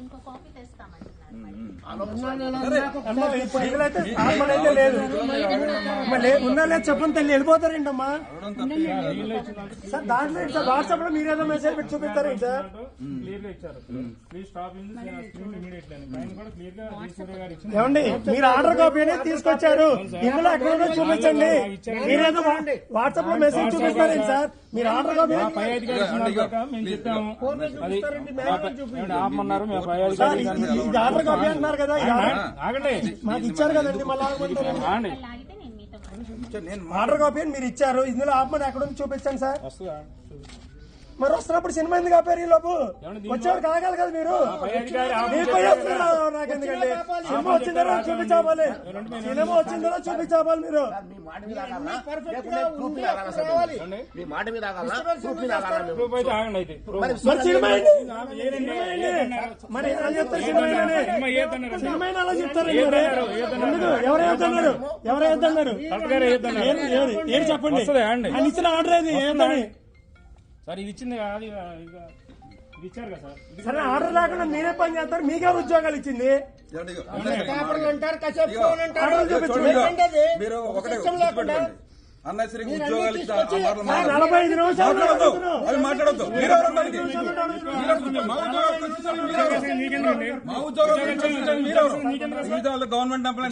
ఇంకో కాపీ తెస్తామండి. అమ్మా, అయితే లేదు చెప్పండి తల్లి వెళ్ళిపోతారేంటమ్మా సార్ దాంట్లో సార్ వాట్సాప్లో మీరేదో మెసేజ్ పెట్టి చూపిస్తారేంటి సార్? క్లియర్గా ఇచ్చారు please stop in screen immediately అని పైన కూడా క్లియర్గా డి సూర్య గారు ఇచ్చింది ఏమండి మీరు ఆర్డర్ కాపీ అనేది తీసుకొచ్చారు ఇందులో ఎక్కడో చూపించండి మీరేదో వాట్సాప్లో మెసేజ్ చూపిస్తారేంటి సార్ మీరు ఆర్డర్ కాపీ పై అధికారి చెప్పాము ఆపమన్నారు మేము పై అధికారి అంటున్నారు కదా ఆర్డర్- ఆగండి. మాకు ఇచ్చారు కదండి మళ్ళీ ఆగమంటారు ఆగండి. వాళ్ళు ఆగితే నేను మీతో మాట్లాడతాను. ఆర్డర్ కాపీ అని మీరు ఇచ్చారు ఇందులో ఆపమని ఎక్కడ ఉంది చూపించండి సార్. మరి వస్తున్నప్పుడు సినిమా ఎందుకు ఆపారు ఈ లోపు? వచ్చేవారు కాగాలి కదా మీరు. నాకెందుకండి? సినిమా వచ్చిన తర్వాత చూపించాలి. సినిమా వచ్చిన తర్వాత చూపించాలి మీరు. మీ మాట మీద ఆగాలా? లేకుంటే ప్రూఫ్ మీద ఆగాలా సార్ మేము? మీ మాట మీద ఆగాలా? ప్రూఫ్ మీద ఆగాలా మేము? ప్రూఫ్ అయితే ఆగండి అయితే ప్రూఫ్ మరి మరి సినిమా మరి ఎలా చెప్తారు సినిమా అలా చెప్తారు? ఎందుకు? ఎవరు ఏదన్నారు ఎవరు ఏదన్నారు? ఏది చెప్పండి? ఆయన ఇచ్చిన ఆర్డర్ ఏది? ఏంటని సార్ ఇది ఇచ్చింది కాదు సార్. ఆర్డర్ లేకుండా మీరే పని చేస్తారు. మీకే ఉద్యోగాలు ఇచ్చింది? అది? మీరు ఒకటే. అన్నసరికి ఉద్యోగాలు. నలభై ఐదు నిమిషాలు. అవి మాట్లాడొద్దు. మా విధాలు గవర్నమెంట్ ఎంప్లాయీ